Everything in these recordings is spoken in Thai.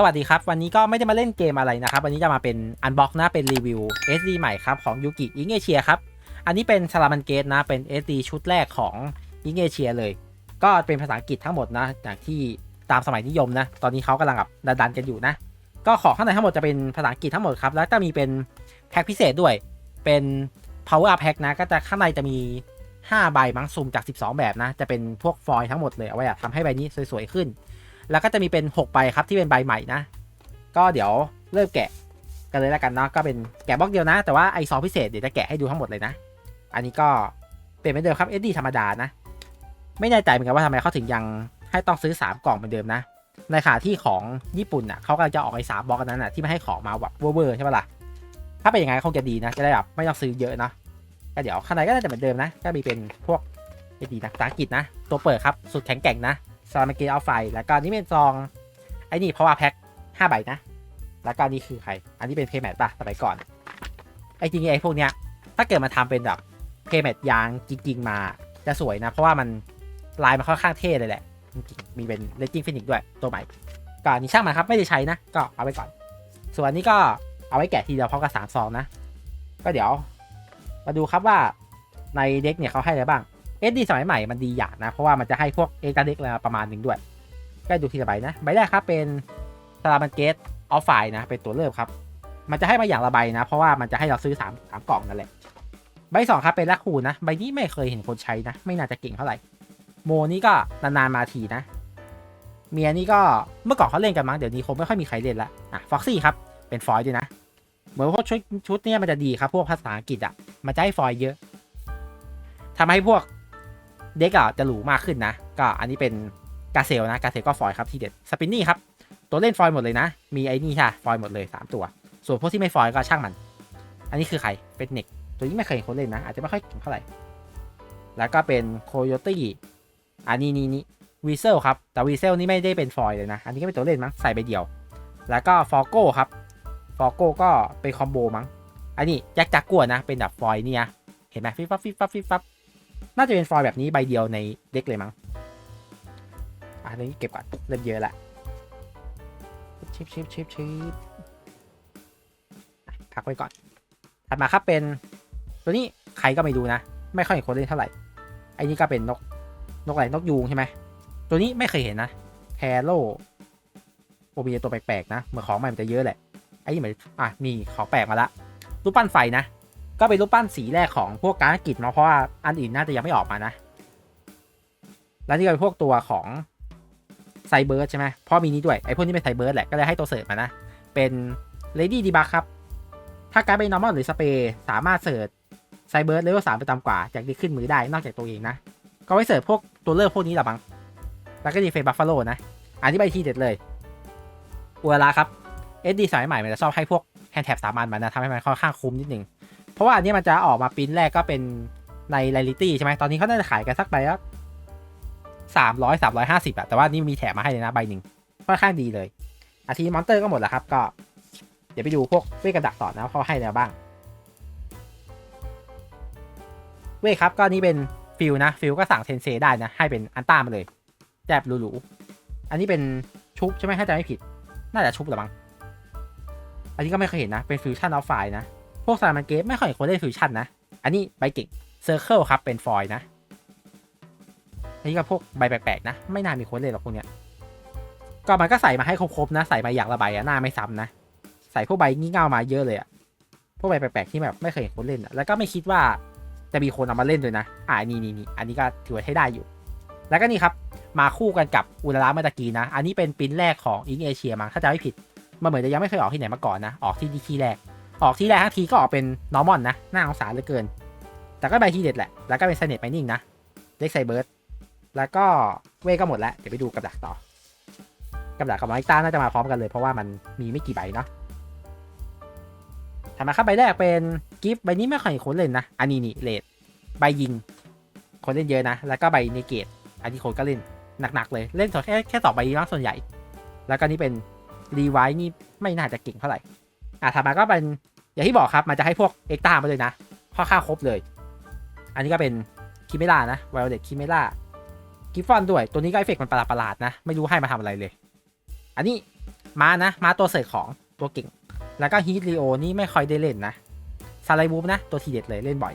สวัสดีครับ วันนี้ก็ไม่ได้มาเล่นเกมอะไรนะครับ วันนี้จะมาเป็นอันบ็อกนะเป็นรีวิว SD ใหม่ครับ ของยูกิอิงเอเชียครับ อันนี้เป็นซาลามันเกตนะ เป็น SD ชุดแรกของอิงเอเชียเลย ก็เป็นภาษาอังกฤษทั้งหมดนะอย่างที่ตามสมัยนิยมนะ ตอนนี้เขากำลังแบบดันๆกันอยู่นะ ก็ของข้างในทั้งหมดจะเป็นภาษาอังกฤษทั้งหมดครับ แล้วจะมีเป็นแพ็คพิเศษด้วย เป็น power up pack นะ ก็จะข้างในจะมี 5 ใบมั้งซุ่มจาก 12 แบบนะ จะเป็นพวกฟอยล์ทั้งหมดเลยเอาไว้ทำให้ใบนี้สวยๆขึ้น แล้วก็จะมีเป็น 6 ใบครับที่เป็นใบใหม่นะ ก็เดี๋ยวเริ่มแกะกันเลยแล้วกันเนาะก็เป็นแกะบล็อกเดียวนะ แต่ว่าไอซองพิเศษเดี๋ยวจะแกะให้ดูทั้งหมดเลยนะ อันนี้ก็เป็นเหมือนเดิมครับ SD ธรรมดานะ ไม่แน่ใจเหมือนกันว่าทำไมเขาถึงยังให้ต้องซื้อ 3 กล่องเหมือนเดิมนะ ในขณะที่ของญี่ปุ่นอะเขากำลังจะออกไอ้สามบล็อกนั้นอะที่ไม่ให้ของมาแบบเวอร์ใช่ปะล่ะถ้าเป็นอย่างไงคงจะดีนะจะได้แบบไม่ต้องซื้อเยอะนะก็เดี๋ยวข้างในก็น่าจะเหมือนเดิมนะ ก็มีเป็นพวกเอดีนักภาษาอังกฤษนะ ตัวเปิดครับสุดแข็งแกร่งนะ ซามาเกเอาไฟ แล้วก็นี่เป็นซองไอ้นี่เพราะว่าแพ็คห้าใบนะ แล้วก็นี่คือใคร อันนี้เป็นเพย์แมทป่ะสมัยก่อน ไอ้จริงๆไอ้พวกเนี้ย ถ้าเกิดมาทำเป็นแบบเพย์แมทยางจริงๆมาจะสวยนะ เพราะว่ามันลายมันค่อนข้างเท่เลยแหละ มีเป็นเลจิ้งฟินิกด้วยตัวใหม่ก็อันนี้ช่างมันครับไม่ได้ใช้นะ ก็เอาไว้ก่อน ส่วนนี้ก็เอาไว้แกะทีเดียวพร้อมกับสามซองนะ ก็เดี๋ยว มาดูครับว่าในเด็กเนี่ยเขาให้อะไรบ้าง SD สมัยใหม่มันดีอย่างนะ เพราะว่ามันจะให้พวกเอกาเด็กอะไราประมาณหนึ่งด้วยก็ดูทีละใบนะ ใบแรกครับเป็นซาลามันเกตออฟไฟนะ เป็นตัวเริ่มครับ มันจะให้มาอย่างละใบนะ เพราะว่ามันจะให้เราซื้อ3ามสามกล่องนั่นแหละ ใบสองครับเป็นลักคูนะ ใบนี้ไม่เคยเห็นคนใช้นะ ไม่น่าจะเก่งเท่าไหร่ โมนี่ก็นานๆมาทีนะ เมียนี่ก็เมื่อก่อนเขาเล่นกันมั้ง เดี๋ยวนี้คงไม่ค่อยมีใครเล่นละ อะฟ็อกซี่ครับ เป็นฟอยล์ด้วยนะ เหมือนพวกชุดชุดเนี้ยมันจะดีครับ พวกภาษาอังกฤษอะ มันจะให้ฟอยล์เยอะทำให้พวก เด็กอะจะหรูมากขึ้นนะ ก็อันนี้เป็นกาเซลนะกาเซลก็ฟอยครับที่เด็ดสปินนี่ครับ ตัวเล่นฟอยหมดเลยนะ มีไอ้นี่ค่ะฟอยหมดเลย 3 ตัว ส่วนพวกที่ไม่ฟอยก็ช่างมัน อันนี้คือใครเป็นเน็กตัวนี้ไม่เคยเห็นคนเล่นนะ อาจจะไม่ค่อยเก่งเท่าไหร่ แล้วก็เป็นโคโยตี้อันนี้นี่นี่วีเซลครับ แต่วีเซลนี่ไม่ได้เป็นฟอยเลยนะ อันนี้ก็เป็นตัวเล่นมั้งใส่ไปเดียว แล้วก็ฟอโก้ครับฟอโก้ก็เป็นคอมโบมั้ง อันนี้แจ็คจักกัวนะ เป็นแบบฟอยเนี่ย เห็นไหมฟิบฟับฟิบฟับฟิบฟับ น่าจะเป็นฟอยแบบนี้ใบเดียวในเด็กเลยมั้งอันนี้เก็บก่อนเริ่มเยอะละชิปชิปชิปชิปพักไว้ก่อน ถัดมาครับเป็น ตัวนี้ใครก็ไม่ดูนะ ไม่ค่อยเห็นคนเล่นเท่าไหร่ ไอ้นี่ก็เป็นนก นกอะไรนกยูงใช่ไหม ตัวนี้ไม่เคยเห็นนะแพโลโอมีตัวแปลกๆนะ เหมือนของใหม่มันจะเยอะแหละ ไอ้นี่เหมือนอะมีของแปลกมาละรูปปั้นไฟนะ ก็เป็นรูปปั้นสีแรกของพวกการกิจมาเพราะว่าอันอื่นน่าจะยังไม่ออกมานะ แล้วนี่ก็เป็นพวกตัวของไซเบิร์ดใช่ไหมพราะมีนี้ด้วยไอ้พวกนี้เป็นไซเบิร์ดแหละก็เลยให้ตัวเสิร์ฟมานะ เป็นเลดี้ดีบักครับ ถ้าการเป็นนอร์มอลหรือสเปรย์สามารถเสิร์ฟไซเบิร์ดเลเวลสามไปตามกว่าจากที่ขึ้นมือได้นอกจากตัวเองนะ ก็ไว้เสิร์ฟพวกตัวเลือกพวกนี้แหละมั้งแล้วก็ดีเฟนบัฟฟาโลนะอันนี้ใบที่เด็ดเลยอุลาครับ SD สมัยใหม่มันจะชอบให้พวกแฮนด์แท็บสามอันมันนะทำให้มันค่อนข้างคุ้มนิดนึง เพราะว่าอันนี้มันจะออกมาปริ้นแรกก็เป็นใน r รลิตี้ใช่ไหมตอนนี้เขาน่าจะขายกันสักใบละสามร้อยสามร้อยห้าสิบอะแต่ว่านี่มีแถมมาให้เลยนะใบหนึ่งค่อนข้างดีเลย อาทีมอนเตอร์ก็หมดแล้วครับ ก็เดี๋ยวไปดูพวกเวทกระดักต่อนะเขาให้อะไรบ้าง เวทครับก็นี่เป็นฟิลนะฟิลก็สั่งเทนเซได้นะ ให้เป็นอันต้ามาเลยแจบหรูๆอันนี้เป็นชุบใช่ไหมถ้าจำไม่ผิด น่าจะชุบหรือมั้งอันนี้ก็ไม่เคยเห็นนะ เป็นฟิวชั่นออฟไฟนะ วกสามันเกมไม่ค่อยเห็นคนเล่นฟิวชั่นนะ อันนี้ใบเก่งเซอร์เคิลครับเป็นฟอยล์นะ อันนี้ก็พวกใบแปลกๆนะ ไม่น่ามีคนเล่นหรอกพวกเนี้ย ก็มันก็ใส่มาให้ครบๆนะ ใส่มาอย่างละใบอะหน้าไม่ซ้ำนะ ใส่พวกใบงี่เง่ามาเยอะเลยอะพวกใบแปลกๆที่แบบไม่เคยเห็นคนเล่นแล้วก็ไม่คิดว่าจะมีคนเอามาเล่นด้วยนะ อ่านี่นี่นี่อันนี้ก็ถือว่าใช้ได้อยู่ แล้วก็นี่ครับ มาคู่กันกับอุลาระเมื่อตะกี้นะ อันนี้เป็นปริ้นแรกของอิงเอเชียมั้งถ้าจะไม่ผิด มันเหมือนจะยังไม่เคยออกที่ไหนมาก่อนนะ ออกที่ดีที่แรก ออกที่แรกทั้งทีก็ออกเป็นนอร์มอนนะหน้าองศารเหลือเกิน แต่ก็ใบที่เด็ดแหละ แล้วก็เป็นเซเนตไมนิ่งนะเล็กไซเบิร์ดแล้วก็เวก็หมดแล้ว เดี๋ยวไปดูกับดักต่อ กับดักกับไมต้าน่าจะมาพร้อมกันเลยเพราะว่ามันมีไม่กี่ใบเนาะถัดมาครับใบแรกเป็นกิฟต์ใบนี้ไม่ค่อยคนเล่นนะ อันนี้นี่เลดใบยิง คนเล่นเยอะนะ แล้วก็ใบเนเกตอันนี้คนก็เล่นหนักๆเลย เล่นแค่แค่สองใบนี้มากส่วนใหญ่ แล้วก็นี่เป็นรีไวท์นี่ไม่น่าจะเก่งเท่าไหร่ อะถัดมาก็เป็นอย่างที่บอกครับมันจะให้พวกเอ็กตามาเลยนะค่อนข้างครบเลย อันนี้ก็เป็นคิเมล่านะไวโอเลตคิเมล่ากิฟฟอนด้วยตัวนี้ก็เอฟเฟกต์มันประหลาดๆนะ ไม่รู้ให้มาทำอะไรเลย อันนี้ม้านะม้าตัวเสริร์ของตัวเก่ง แล้วก็ฮีทลีโอนี่ไม่ค่อยได้เล่นนะซาไลบูฟนะตัวทีเด็ดเลยเล่นบ่อย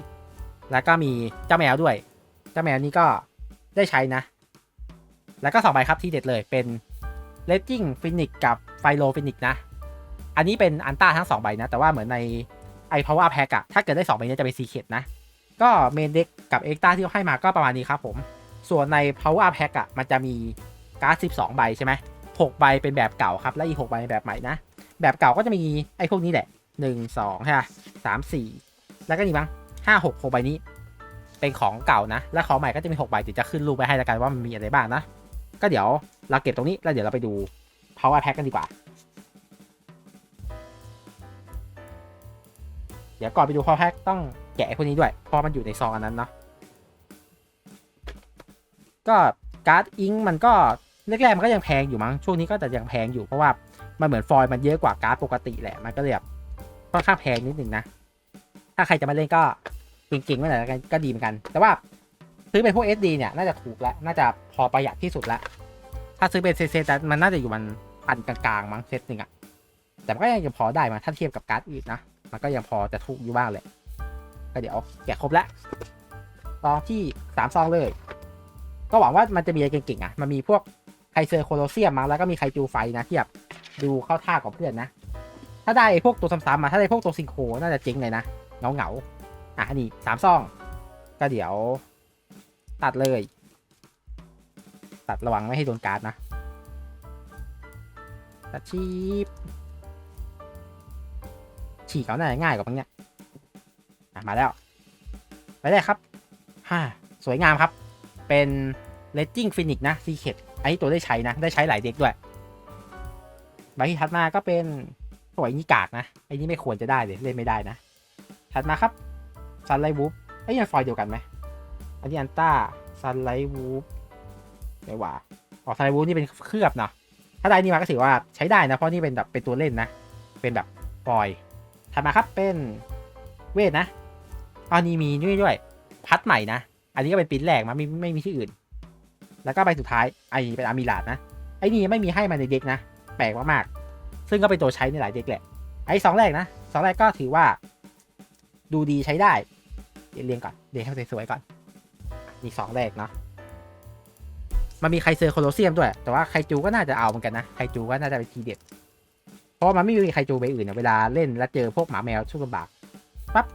แล้วก็มีเจ้าแมวด้วย เจ้าแมวนี่ก็ได้ใช้นะ แล้วก็สองใบครับทีเด็ดเลยเป็นเลตติ้งฟินิกกับไฟโลฟินิกนะ อันนี้เป็นอันต้าทั้งสองใบนะ แต่ว่าเหมือนในไอพาวเวอร์แพ็กอะถ้าเกิดได้สองใบนี้จะเป็นซีเคดนะ ก็เมนเด็กกับเอ็กต้าที่เขาให้มาก็ประมาณนี้ครับผม ส่วนใน Power Pack อะมันจะมีการ์ด12 ใบใช่ไหม6ใบเป็นแบบเก่าครับ และอีก6ใบเป็นแบบใหม่นะ แบบเก่าก็จะมีไอ้พวกนี้แหละ1 2ใช่ไหมสามสี่แล้วก็นี่มั้ง5 6 6ใบนี้ เป็นของเก่านะ และของใหม่ก็จะมี6ใบเดี๋ยวจะขึ้นรูปไปให้แล้วกันว่ามันมีอะไรบ้างนะ ก็เดี๋ยวเราเก็บตรงนี้แล้วเดี๋ยวเราไปดู Power Pack กันดีกว่า ดี๋ยวก่อนไปดู Power Pack ต้องแกะพวกนี้ด้วยเพราะมันอยู่ในซองอันนั้นเนาะก็การ์ดอิงมันก็แรกๆมันก็ยังแพงอยู่มั้งช่วงนี้ก็แต่ยังแพงอยู่เพราะว่ามันเหมือนฟอยล์มันเยอะกว่าการ์ดปกติแหละมันก็เลยแบบค่อนข้างแพงนิดหนึ่งนะ ถ้าใครจะมาเล่นก็เก่งๆไว้หน่อยกันก็ดีเหมือนกัน แต่ว่าซื้อเป็นพวก SD เนี่ย น่าจะถูกแล้ว น่าจะพอประหยัดที่สุดแล้วถ้าซื้อเป็นเซตๆมันน่าจะอยู่มันพันกลางๆมั้งเซตหนึ่งอะแต่มันก็ยังพอได้มาถ้าเทียบกับการ์ดอื่นนะ มันก็ยังพอจะถูกอยู่บ้างแหละก็เดี๋ยวแกะครบแล้วซองที่สามซองเลย ก็หวังว่ามันจะมีอะไรเก่งๆอะ มันมีพวกไคเซอร์โคโลเซียมมาแล้วก็มีไคจูไฟนะที่แบบดูเข้าท่ากับเพื่อนนะ ถ้าได้พวกตัวซ้ำๆมา ถ้าได้พวกตัวซิงโคน่าจะเจ๊งเลยนะเงาเงาๆอะนนี้สามซอง ก็เดี๋ยว ตัดเลย ตัดระวังไม่ให้โดนการ์ดนะตัดชีบ ฉีกเขาน่าง่ายกว่าพังเนี้ยมาแล้ว ไปได้ครับฮ่าสวยงามครับ เป็นเลตติ้งฟินิกนะซีเคดไอ้ตัวได้ใช้นะ ได้ใช้หลายเด็กด้วยใบที่ถัดมาก็เป็นสวยนี่กากนะ ไอ้นี่ไม่ควรจะได้เลยเล่นไม่ได้นะ ถัดมาครับซันไลวูฟไอ้ยังฟอยเดียวกันไหมอันนี้อันต้าซันไลวูฟไม่ว่าออกซันไลวูฟนี่เป็นเคลือบเนาะถ้าได้นี่มาก็ถือว่าใช้ได้นะ เพราะนี่เป็นแบบเป็นตัวเล่นนะ เป็นแบบฟอย ถัดมาครับเป็นเวทนะอันนี้มีนี่ด้วย พัดใหม่นะ อันนี้ก็เป็นปิ้นแรกมาไม่ไม่มีที่อื่น แล้วก็ใบสุดท้ายไอ้นี่เป็นอามิลาดนะ ไอ้นี่ไม่มีให้มาในเด็กนะ แปลกมากๆ ซึ่งก็เป็นตัวใช้ในหลายเด็กแหละ ไอ้สองแรกนะสองแรกก็ถือว่า ดูดีใช้ได้ เรียงก่อนเรียงให้สวยๆก่อนนี่สองแรกเนาะ มันมีไคเซอร์โคโลเซียมด้วย แต่ว่าไคจูก็น่าจะเอาเหมือนกันนะ ไคจูก็น่าจะเป็นทีเด็ด ราะมันไม่มีไครจูใบอื่นอะเวลาเล่นแล้วเจอพวกหมาแมวชุกลำบากปั๊บ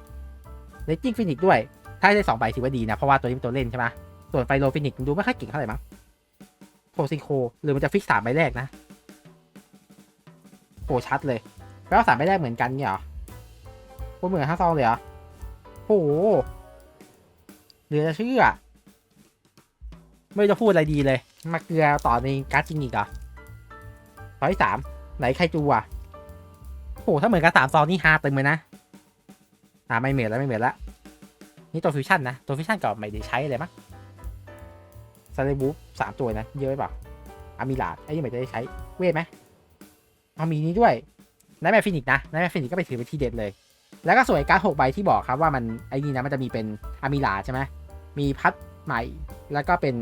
เลจิ้งฟินิกด้วย ถ้าได้สองใบถือว่าดีนะ เพราะว่าตัวนี้เป็นตัวเล่นใช่ไหมส่วนไฟโลฟินิกดูไม่ค่อยเก่งเท่าไหร่มั้งโคซิงโคหรือมันจะฟิกสามใบแรกนะโหชัดเลยแปลว่าสามใบแรกเหมือนกันเนี่ยหรอโคเหมือนทั้งซองเลยเหรอโหเหลือจะเชื่อไม่จะพูดอะไรดีเลย มาเกลือต่อในการ์ดจริงอีกเหรอข้อที่สามไหนใครจูอะ โหถ้าเหมือนกันสามซองนี่ฮาเต็มเลยนะอ่าไม่เหมือนแล้วไม่เหมือนแล้วนี่ตัวฟิวชั่นนะ ตัวฟิวชั่นก็ไม่ได้ใช้เลยมั้งซาเลบูฟสามตัวนะ เยอะไปเปล่าอามิลาดไอ้นี่ไม่ได้ใช้เวทไหมเอามีนี้ด้วยนายแมฟินิกนะนายแมฟินิกก็ไปถือไปนที่เด็ดเลย แล้วก็สวยการ์ดหกใบที่บอกครับว่ามันไอ้นี่นะมันจะมีเป็นอามิลาใช่ไหมมีพัดใหม่ แล้วก็เป็น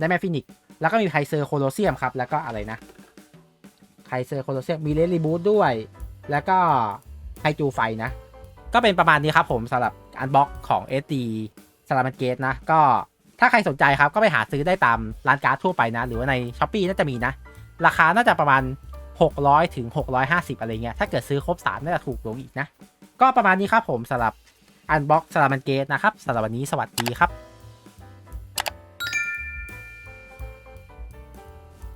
นายแมฟินิกแล้วก็มีไคเซอร์โคโลเซียมครับ แล้วก็อะไรนะไคเซอร์โคโลเซียมมีเลรีบูทด้วย แล้วก็ไฮจูไฟนะ ก็เป็นประมาณนี้ครับผมสำหรับอันบ็อกของ SD สลามันเกตนะ ก็ถ้าใครสนใจครับก็ไปหาซื้อได้ตามร้านการ์ดทั่วไปนะ หรือว่าใน s h อ p e e น่าจะมีนะ ราคาน่าจะประมาณ 600ถึง650 อะไรเงี้ย ถ้าเกิดซื้อครบ3น่าจะถูกลงอีกนะ ก็ประมาณนี้ครับผมสำหรับอันบ็อกสลามันเกตนะครับสำหรับวันนี้สวัสดีครับ